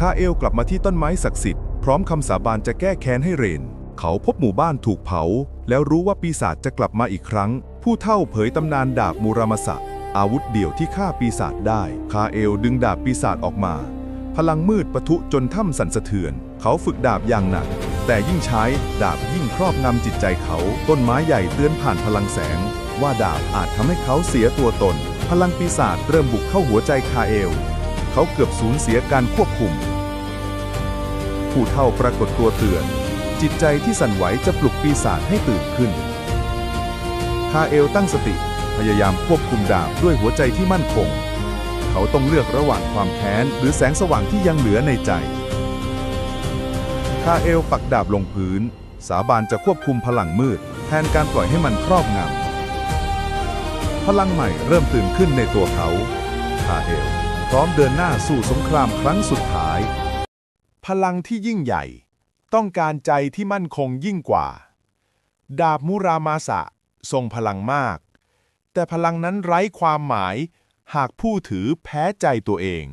คาเอลกลับมาที่ต้นไม้ศักดิ์สิทธิ์พร้อมคำสาบานจะแก้แค้นให้เรน เขาพบหมู่บ้านถูกเผา แล้วรู้ว่าปีศาจจะกลับมาอีกครั้ง ผู้เท่าเผยตำนานดาบมูรามาสะอาวุธเดี่ยวที่ฆ่าปีศาจได้ คาเอลดึงดาบปีศาจออกมา พลังมืดปะทุจนถ้ำสั่นสะเทือน เขาฝึกดาบอย่างหนัก แต่ยิ่งใช้ดาบยิ่งครอบงำจิตใจเขา ต้นไม้ใหญ่เตือนผ่านพลังแสง ว่าดาบอาจทำให้เขาเสียตัวตน พลังปีศาจเริ่มบุกเข้าหัวใจคาเอล เขาเกือบสูญเสียการควบคุม ผู้เท่าปรากฏตัวเตือน จิตใจที่สั่นไหวจะปลุกปีศาจให้ตื่นขึ้น คาเอลตั้งสติพยายามควบคุมดาบด้วยหัวใจที่มั่นคง เขาต้องเลือกระหว่างความแค้นหรือแสงสว่างที่ยังเหลือในใจ คาเอลปักดาบลงพื้น สาบานจะควบคุมพลังมืด แทนการปล่อยให้มันครอบงำพลังใหม่เริ่มตื่นขึ้นในตัวเขา คาเอล พร้อมเดินหน้าสู่สงครามครั้งสุดท้าย พลังที่ยิ่งใหญ่ ต้องการใจที่มั่นคงยิ่งกว่า ดาบมุรามาสะทรงพลังมาก แต่พลังนั้นไร้ความหมาย หากผู้ถือแพ้ใจตัวเอง